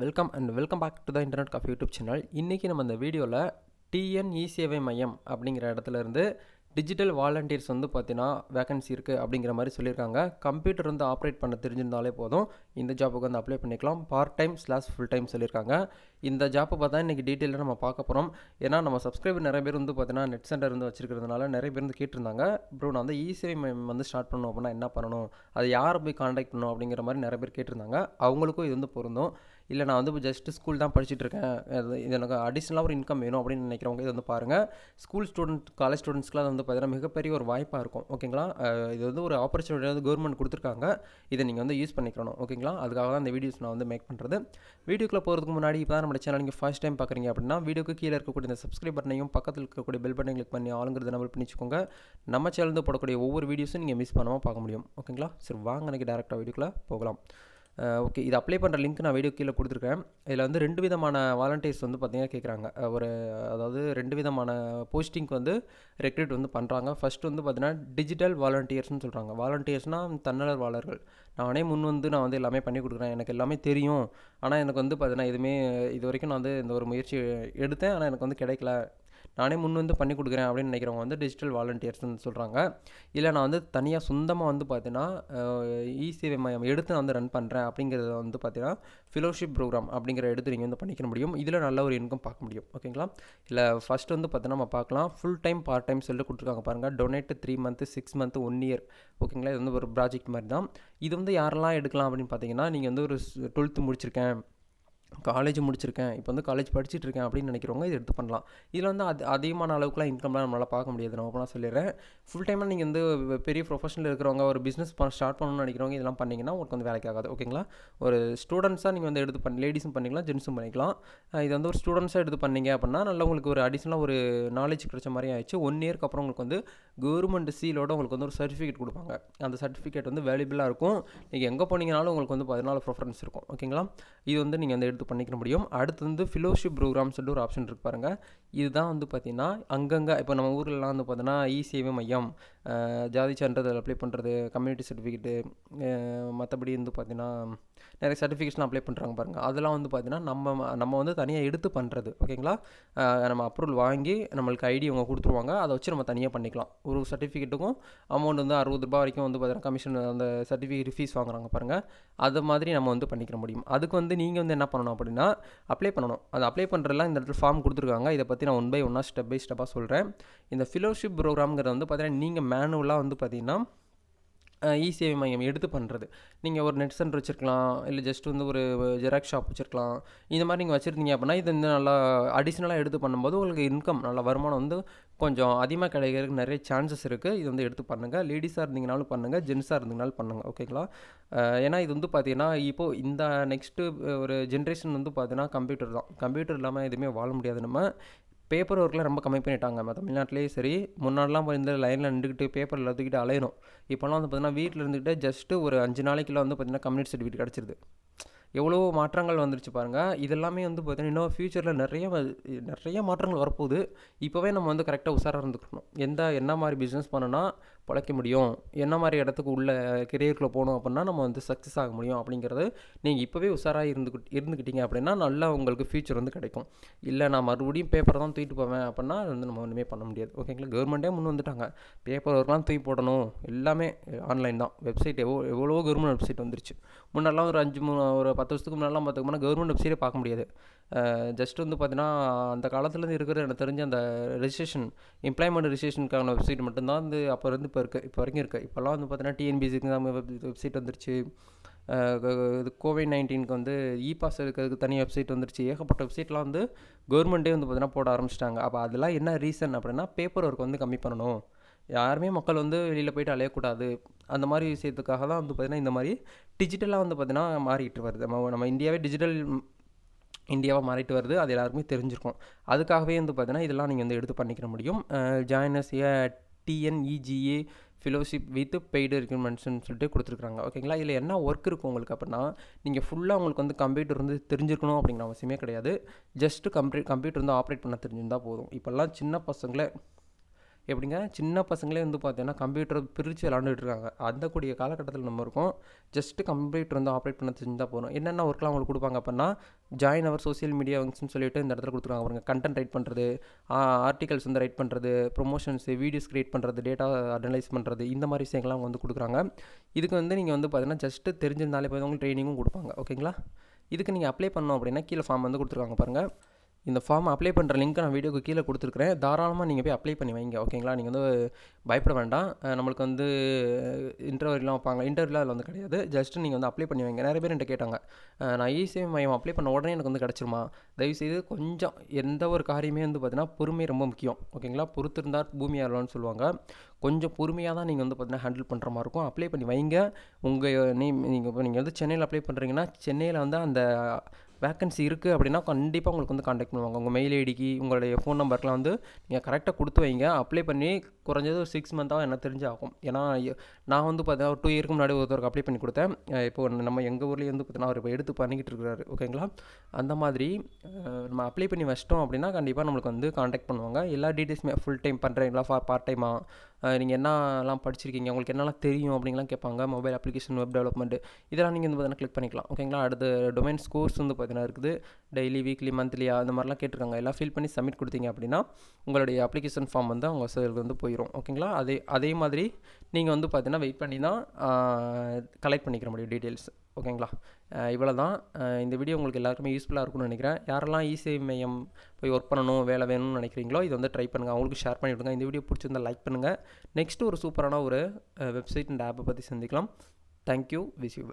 Welcome and welcome back to the Internet Coffee YouTube channel இன்றைக்கி நம்ம இந்த வீடியோவில் டிஎன்இ சேவை மையம் அப்படிங்கிற இடத்துல இருந்து டிஜிட்டல் வாலண்டியர்ஸ் வந்து பார்த்தீங்கன்னா வேகன்சி இருக்குது அப்படிங்கிற மாதிரி சொல்லியிருக்காங்க. கம்ப்யூட்டர் வந்து ஆப்ரேட் பண்ண தெரிஞ்சிருந்தாலே போதும். இந்த ஜாப்புக்கு வந்து அப்ளை பண்ணிக்கலாம். Part time slash full time சொல்லியிருக்காங்க. இந்த ஜாப்பை பார்த்தா இன்றைக்கி டீட்டெயிலாக நம்ம பார்க்க போகிறோம் ஏன்னா நம்ம சப்ஸ்கிரைபர் நிறைய பேர் வந்து பார்த்தீங்கன்னா நெட் சென்டர் வந்து வச்சிருக்கிறதுனால நிறைய பேர் வந்து கேட்டிருந்தாங்க. ப்ரோ நான் வந்து இசேவை மையம் வந்து ஸ்டார்ட் பண்ணணும் அப்படின்னா என்ன பண்ணணும்? அது யாரை போய் காண்டாக்ட் பண்ணணும் அப்படிங்கிற மாதிரி நிறைய பேர் கேட்டிருந்தாங்க. அவங்களுக்கும் இது வந்து பொருந்தும். இல்லை நான் வந்து ஜஸ்ட் ஸ்கூல் தான் படிச்சுட்ருக்கேன் அது இது எனக்கு அடிஷ்னலாக ஒரு இன்கம் வேணும் அப்படின்னு நினைக்கிறவங்க இது வந்து பாருங்கள் ஸ்கூல் ஸ்டூடெண்ட் காலேஜ் ஸ்டூடெண்ட்ஸ்க்குலாம் வந்து பார்த்தீங்கன்னா மிகப்பெரிய ஒரு வாய்ப்பாக இருக்கும். ஓகேங்களா இது வந்து ஒரு ஆப்பர்ச்சுனிட்டி வந்து கவர்மெண்ட் கொடுத்துருக்காங்க. இதை நீங்கள் வந்து யூஸ் பண்ணிக்கணும். ஓகேங்களா அதுக்காக தான் இந்த வீடியோஸ் நான் வந்து மேக் பண்ணுறது வீடியோக்குள்ளே போகிறதுக்கு முன்னாடி இப்போ தான் நம்ம சேனல் நீங்கள் ஃபர்ஸ்ட் டைம் பார்க்குறீங்க அப்படின்னா வீடியோக்கு கீழே இருக்கக்கூடிய இந்த சப்ஸ்கிரைப் பட்டனையும் பக்கத்தில் இருக்கக்கூடிய பெல் பட்டனை கிளிக் பண்ணி ஆளுங்கிறத நம்பர் பண்ணிச்சுக்கோங்க நம்ம சேனல் போடக்கூடிய ஒவ்வொரு வீடியோஸும் நீங்கள் மிஸ் பண்ணாமல் பார்க்க முடியும். ஓகேங்களா சரி வாங்க எனக்கு டேரெக்டாக வீடியோக்குள்ளே போகலாம். ஓகே இது அப்ளை பண்ணுற லிங்க் நான் வீடியோ கீழே கொடுத்துருக்கேன். இதில் வந்து ரெண்டு விதமான வாலண்டியர்ஸ் வந்து பார்த்தீங்கன்னா கேட்குறாங்க ஒரு அதாவது ரெண்டு விதமான போஸ்டிங்க்கு வந்து ரெக்ரூட் வந்து பண்ணுறாங்க ஃபர்ஸ்ட் வந்து பார்த்தீங்கன்னா டிஜிட்டல் வாலண்டியர்ஸ்னு சொல்கிறாங்க வாலண்டியர்ஸ்னால் தன்னலர்வாளர்கள். நானே முன் வந்து நான் வந்து எல்லாமே பண்ணி கொடுக்குறேன். எனக்கு எல்லாமே தெரியும். ஆனால் எனக்கு வந்து பார்த்தீங்கன்னா எதுவுமே இது வரைக்கும் நான் வந்து இந்த ஒரு முயற்சி எடுத்தேன். ஆனால் எனக்கு வந்து கிடைக்கல. நானே முன் வந்து பண்ணி கொடுக்குறேன் அப்படின்னு நினைக்கிறவங்க வந்து டிஜிட்டல் வாலண்டியர்ஸ்னு சொல்கிறாங்க இல்லை நான் வந்து தனியாக சொந்தமாக வந்து பார்த்தீங்கன்னா இ சேவை மையம் எடுத்து நான் வந்து ரன் பண்ணுறேன் அப்படிங்கிறத வந்து பார்த்தீங்கன்னா ஃபிலோஷிப் ப்ரோக்ராம் அப்படிங்கிற எடுத்து நீங்கள் வந்து பண்ணிக்க முடியும். இதில் நல்ல ஒரு இன்கம் பார்க்க முடியும். ஓகேங்களா இல்லை ஃபஸ்ட் வந்து பார்த்தீங்கன்னா நம்ம பார்க்கலாம். ஃபுல் டைம் பார்ட் டைம் சொல்லிட்டு கொடுத்துருக்காங்க பாருங்கள் donate three month six month one year ஓகேங்களா இது வந்து ஒரு ப்ராஜெக்ட் மாதிரி தான். இது வந்து யாரெல்லாம் எடுக்கலாம் அப்படின்னு பார்த்தீங்கன்னா நீங்கள் வந்து ஒரு டுவெல்த்து முடிச்சிருக்கேன். காலேஜ் முடிச்சிருக்கேன். இப்போ வந்து காலேஜ் படிச்சுட்டு இருக்கேன் அப்படின்னு நினைக்கிறவங்க இது எடுத்து பண்ணலாம். இதில் வந்து அது அதிகமான அளவுக்குலாம் இன்கம்லாம் நம்மளால் பார்க்க முடியாது. நான் ஓப்பனாக சொல்லிடுறேன். ஃபுல் டைமாக நீங்கள் வந்து பெரிய ப்ரொஃபஷனில் இருக்கிறவங்க ஒரு பிஸ்னஸ் ஸ்டார்ட் பண்ணணும்னு நினைக்கிறவங்க இதெல்லாம் பண்ணிங்கன்னா உங்களுக்கு வந்து வேலைக்கு ஆகாது. ஓகேங்களா ஒரு ஸ்டூடெண்ட்ஸாக நீங்கள் வந்து எடுத்து பண்ணி லேடிஸும் பண்ணிக்கலாம் ஜென்ஸும் பண்ணிக்கலாம். இது வந்து ஒரு ஸ்டூடெண்ட்ஸாக எடுத்து பண்ணீங்க அப்படின்னா நல்லா உங்களுக்கு ஒரு அடிஷ்னலாக ஒரு நாலேஜ் கிடைச்ச மாதிரி ஆயிடுச்சு. ஒன் இயர்க்கு அப்புறம் உங்களுக்கு வந்து கவர்மெண்ட் சீலோட உங்களுக்கு வந்து ஒரு சர்டிஃபிகேட் கொடுப்பாங்க. அந்த சர்டிஃபிகேட் வந்து வேல்யூபிளாக இருக்கும். நீங்கள் எங்கே போனீங்கனாலும் உங்களுக்கு வந்து பதினாலு ப்ரிஃபரன்ஸ் இருக்கும். ஓகேங்களா இது வந்து நீங்கள் வந்து எடுத்து பண்ணிக்க முடியும். அடுத்து வந்து ஃபிலோஷிப் ப்ரோக்ராம் சொல்லிட்டு ஒரு ஆப்ஷன் இருக்கு பாருங்கள் இதுதான் வந்து பார்த்திங்கன்னா அங்கங்கே இப்போ நம்ம ஊர்லலாம் வந்து பார்த்தோன்னா இ சேவை மையம் ஜாதி சான்றிதழ் அப்ளை பண்ணுறது கம்யூனிட்டி சர்டிஃபிகேட்டு மற்றபடி வந்து பார்த்திங்கன்னா நிறைய சர்டிஃபிகேட்ஸ்லாம் அப்ளை பண்ணுறாங்க பாருங்கள் அதெல்லாம் வந்து பார்த்திங்கன்னா நம்ம நம்ம வந்து தனியாக எடுத்து பண்ணுறது ஓகேங்களா? நம்ம அப்ரூவல் வாங்கி நம்மளுக்கு ஐடி அவங்க கொடுத்துருவாங்க. அதை வச்சு நம்ம தனியாக பண்ணிக்கலாம். ஒரு சர்டிஃபிகேட்டுக்கும் அமௌண்ட் வந்து அறுபது ரூபா வரைக்கும் வந்து பார்த்தீங்கன்னா கமிஷன் அந்த சர்டிஃபிகேட் ஃபீஸ் வாங்குறாங்க பாருங்கள் அது மாதிரி நம்ம வந்து பண்ணிக்கிற முடியும். அதுக்கு வந்து நீங்கள் வந்து என்ன பண்ணணும் அப்படின்னா அப்ளை பண்ணணும். அது அப்ளை பண்ணுறதுலாம் இந்த இடத்துல ஃபார்ம் கொடுத்துருக்காங்க. இதை பற்றி நான் ஒன் பை ஒன்னாக ஸ்டெப் பை ஸ்டெப்பாக சொல்கிறேன் இந்த ஃபிலோஷிப் ப்ரோக்ராம்ங்கிறது வந்து பார்த்தீங்கன்னா நீங்கள் மேனுவலாக வந்து பார்த்தீங்கன்னா இ சேவை மையம் எடுத்து பண்ணுறது நீங்கள் ஒரு நெட் சென்டர் வச்சுருக்கலாம் இல்லை ஜஸ்ட் வந்து ஒரு ஜெராக்ஸ் ஷாப் வச்சுருக்கலாம். இந்த மாதிரி நீங்கள் வச்சுருந்தீங்க அப்படின்னா இது வந்து நல்லா அடிஷ்னலாக எடுத்து பண்ணும்போது உங்களுக்கு இன்கம் நல்ல வருமானம் வந்து கொஞ்சம் அதிகமாக கிடைக்கிறதுக்கு நிறைய சான்சஸ் இருக்குது இது வந்து எடுத்து பண்ணுங்கள் லேடிஸாக இருந்தீங்கனாலும் பண்ணுங்கள் ஜென்ஸாக இருந்தீங்கனாலும் பண்ணுங்கள் ஓகேங்களா ஏன்னா இது வந்து பார்த்தீங்கன்னா இப்போது இந்த நெக்ஸ்ட்டு ஒரு ஜென்ரேஷன் வந்து பார்த்தீங்கன்னா கம்ப்யூட்டர் தான். கம்ப்யூட்டர் இல்லாமல் எதுவுமே வாழ முடியாது நம்ம. பேப்பர் ஒர்க்லாம் ரொம்ப கம்மி பண்ணிட்டாங்க. நம்ம தமிழ்நாட்டிலேயே சரி முன்னாடிலாம் இந்த லைனில் நின்றுக்கிட்டு பேப்பர் எல்லாத்துக்கிட்டு அலையணும். இப்போல்லாம் வந்து பார்த்திங்கன்னா வீட்டில் இருந்துக்கிட்டு ஜஸ்ட்டு ஒரு அஞ்சு நாளைக்குள்ள வந்து பார்த்தீங்கன்னா கம்யூனிட்டி சர்டிஃபிகேட் கிடச்சிருது. எவ்வளோ மாற்றங்கள் வந்துருச்சு பாருங்கள் இதெல்லாமே வந்து பார்த்தீங்கன்னா இன்னும் ஃப்யூச்சரில் நிறைய நிறைய மாற்றங்கள் வரப்போகுது. இப்போவே நம்ம வந்து கரெக்டாக உஷாராக இருந்துக்கணும். எந்த என்ன மாதிரி பிஸ்னஸ் பண்ணோன்னா பிழைக்க முடியும். என்ன மாதிரி இடத்துக்கு உள்ள கெரியருக்குள்ளே போகணும் அப்படின்னா நம்ம வந்து சக்ஸஸ் ஆக முடியும் அப்படிங்கிறது நீங்கள் இப்போவே உஷாராக இருந்துக்கிட்டு இருந்துக்கிட்டீங்க அப்படின்னா நல்லா உங்களுக்கு ஃப்யூச்சர் வந்து கிடைக்கும். இல்லை நான் மறுபடியும் பேப்பர் தான் தூக்கிட்டு போவேன் அப்படின்னா அது வந்து நம்ம ஒன்றுமே பண்ண முடியாது. ஓகேங்களா கவர்மெண்ட்டே முன் வந்துட்டாங்க. பேப்பர் ஒர்க்லாம் தூக்கி போடணும். எல்லாமே ஆன்லைன் தான். வெப்சைட் எவ்வளோ எவ்வளோ கவர்மெண்ட் வெப்சைட் வந்துருச்சு. முன்னெல்லாம் ஒரு அஞ்சு மூணு ஒரு பத்து வருஷத்துக்கு முன்னாடிலாம் பார்த்துக்கோம்னா கவர்மெண்ட் வெப்சைட்டே பார்க்க முடியாது. ஜஸ்ட் வந்து பார்த்தீங்கன்னா அந்த காலத்துலேருந்து இருக்கிற எனக்கு தெரிஞ்ச அந்த ரிஜிஸ்ட்ரேஷன் எம்ப்ளாய்மெண்ட் ரிஜிஸ்ட்ரேஷனுக்கான வெப்சைட் மட்டும்தான் வந்து அப்போ இருந்து இப்போ இருக்குது இப்போ வரைக்கும் இருக்குது இப்போல்லாம் வந்து பார்த்தீங்கன்னா டிஎன்பிசிக்கு வெப் வெப்சைட் வந்துருச்சு. இது கோவிட் நைன்டீனுக்கு வந்து இ பாஸ் இருக்கிறதுக்கு தனி வெப்சைட் வந்துருச்சு. ஏகப்பட்ட வெப்சைட்லாம் வந்து கவர்மெண்ட்டே வந்து பார்த்தீங்கன்னா போட ஆரம்பிச்சிட்டாங்க. அப்போ அதெல்லாம் என்ன ரீசன் அப்படின்னா பேப்பர் ஒர்க் வந்து கம்மி பண்ணணும். யாருமே மக்கள் வந்து வெளியில் போயிட்டு அலையக்கூடாது. அந்த மாதிரி விஷயத்துக்காக தான் வந்து பார்த்திங்கன்னா இந்த மாதிரி டிஜிட்டலாக வந்து பார்த்திங்கன்னா மாறிட்டு வருது. நம்ம நம்ம இந்தியாவே டிஜிட்டல் இந்தியாவாக மாறிட்டு வருது. அது எல்லாருக்குமே தெரிஞ்சிருக்கும். அதுக்காகவே வந்து பார்த்தீங்கன்னா இதெல்லாம் நீங்கள் வந்து எடுத்து பண்ணிக்கிற முடியும். Join us A TNEGA fellowship with paid ரெக்யூர்மெண்ட்ஸ்னு சொல்லிட்டு கொடுத்துருக்காங்க ஓகேங்களா இதில் என்ன ஒர்க் இருக்கும் உங்களுக்கு அப்படின்னா நீங்கள் ஃபுல்லாக உங்களுக்கு வந்து கம்ப்யூட்டர் வந்து தெரிஞ்சிருக்கணும் அப்படிங்கிற அவசியமே கிடையாது. ஜஸ்ட்டு கம்ப்யூ கம்ப்யூட்டர் வந்து ஆப்ரேட் பண்ண தெரிஞ்சிருந்தால் போதும். இப்போல்லாம் சின்ன பசங்களே எப்படிங்க? சின்ன பசங்களே வந்து பார்த்தீங்கன்னா கம்ப்யூட்டர் பிரித்து விளாண்டுட்டு இருக்காங்க. அந்த கூடிய காலகட்டத்தில் நம்ம இருக்கோம். ஜஸ்ட்டு கம்ப்யூட்டர் வந்து ஆப்ரேட் பண்ண தெரிஞ்சால் போதும். என்னென்ன ஒர்க்லாம் அவங்களுக்கு கொடுப்பாங்க அப்படின்னா ஜாயின் அவர் சோஷியல் மீடியா விங்ஸ்னு சொல்லிட்டு இந்த இடத்துல கொடுத்துருக்காங்க பாருங்க. கண்டென்ட் ரைட் பண்ணுறது ஆர்டிகல்ஸ் வந்து ரைட் பண்ணுறது ப்ரொமோஷன்ஸ் வீடியோஸ் க்ரியேட் பண்ணுறது டேட்டா அனலைஸ் பண்ணுறது இந்த மாதிரி விஷயங்கள்லாம் அவங்க வந்து கொடுக்குறாங்க. இதுக்கு வந்து நீங்கள் வந்து பார்த்தீங்கன்னா ஜஸ்ட்டு தெரிஞ்சிருந்தாலே போய் உங்களுக்கு ட்ரைனிங்கும் கொடுப்பாங்க. ஓகேங்களா இதுக்கு நீங்கள் அப்ளை பண்ணோம் அப்படின்னா கீழே ஃபார்ம் வந்து கொடுத்துருக்காங்க பாருங்கள் இந்த ஃபார்ம் அப்ளை பண்ணுற லிங்க் நான் வீடியோக்கு கீழே கொடுத்துருக்குறேன். தாராளமாக நீங்கள் போய் அப்ளை பண்ணி வைங்க ஓகேங்களா நீங்கள் வந்து பயப்பட வேண்டாம். நம்மளுக்கு வந்து இன்டர்வியூலாம் வைப்பாங்க. இன்டர்வியூலாம் அதில் வந்து கிடையாது. ஜஸ்ட்டு நீங்கள் வந்து அப்ளை பண்ணி வைங்க. நிறைய பேர் என்கிட்ட கேட்டாங்க. நான் இசேவை மையம் அப்ளை பண்ண உடனே எனக்கு வந்து கிடச்சிருமா? தயவுசெய்து கொஞ்சம் எந்த ஒரு காரியமே வந்து பார்த்தீங்கன்னா பொறுமை ரொம்ப முக்கியம். ஓகேங்களா பொறுத்திருந்தார் பூமி ஆளணும்னு சொல்லுவாங்க. கொஞ்சம் பொறுமையாக தான் நீங்கள் வந்து பார்த்தீங்கன்னா ஹேண்டில் பண்ணுற மாதிரி இருக்கும். அப்ளை பண்ணி வைங்க. உங்கள் நேம் நீங்கள் இப்போ நீங்கள் வந்து சென்னையில் அப்ளை பண்ணுறீங்கன்னா சென்னையில் வந்து அந்த வேக்கன்சி இருக்குது அப்படின்னா கண்டிப்பாக உங்களுக்கு வந்து காண்டாக்ட் பண்ணுவாங்க. உங்கள் மெயில் ஐடிக்கு உங்களுடைய ஃபோன் நம்பருக்குலாம் வந்து நீங்கள் கரெக்டாக கொடுத்து வைங்க. அப்ளை பண்ணி குறைஞ்சது ஒரு சிக்ஸ் மந்த்தாக எனக்கு தெரிஞ்சு ஆகும். ஏன்னா நான் வந்து பார்த்தீங்கன்னா ஒரு டூ இயருக்கு முன்னாடி ஒருத்தருக்கு அப்ளை பண்ணி கொடுத்தேன். இப்போ நம்ம எங்கள் ஊர்லேயே வந்து பார்த்தீங்கன்னா அவர் இப்போ எடுத்து பண்ணிக்கிட்டு இருக்கிறாரு. ஓகேங்களா அந்த மாதிரி நம்ம அப்ளை பண்ணி வச்சிட்டோம் அப்படின்னா கண்டிப்பாக நம்மளுக்கு வந்து காண்டாக்ட் பண்ணுவாங்க. எல்லா டீட்டெயில்ஸுமே ஃபுல் டைம் பண்ணுறீங்களா ஃபார் பார்ட் டைமாக நீங்கள் என்னலாம் படிச்சிருக்கீங்க? உங்களுக்கு என்னெல்லாம் தெரியும் அப்படிங்கலாம் கேட்பாங்க. மொபைல் அப்ளிகேஷன் வெப் டெவலப்மெண்ட் இதெல்லாம் நீங்கள் வந்து பார்த்தீங்கன்னா கிளிக் பண்ணிக்கலாம். ஓகேங்களா அடுத்து டொமைன்ஸ் கோர்ஸ் வந்து பார்த்தீங்கன்னா இருக்குது. டெய்லி வீக்லி மந்த்லி அந்த மாதிரிலாம் கேட்டிருக்காங்க. எல்லாம் ஃபில் பண்ணி சப்மிட் கொடுத்தீங்க அப்படின்னா உங்களுடைய அப்ளிகேஷன் ஃபார்ம் வந்து அவங்க சைடுக்கு வந்து போயிடும் ஓகேங்களா அதே அதே மாதிரி நீங்கள் வந்து பார்த்தீங்கன்னா வெயிட் பண்ணி தான் கலெக்ட் பண்ணிக்கிற முடியும் டீட்டெயில்ஸ் ஓகேங்களா இவ்வளோ தான் இந்த வீடியோ உங்களுக்கு எல்லாருக்குமே யூஸ்ஃபுல்லாக இருக்கும்னு நினைக்கிறேன். யாரெல்லாம் இசேவை மையம் போய் ஒர்க் பண்ணணும் வேலை வேணும்னு நினைக்கிறீங்களோ இதை வந்து ட்ரை பண்ணுங்கள் அவங்களுக்கு ஷேர் பண்ணி விடுங்க. இந்த வீடியோ பிடிச்சிருந்தா லைக் பண்ணுங்கள் நெக்ஸ்ட்டு ஒரு சூப்பரான ஒரு வெப்சைட் அண்ட் ஆப்பை பற்றி சந்திக்கலாம். Thank you wish you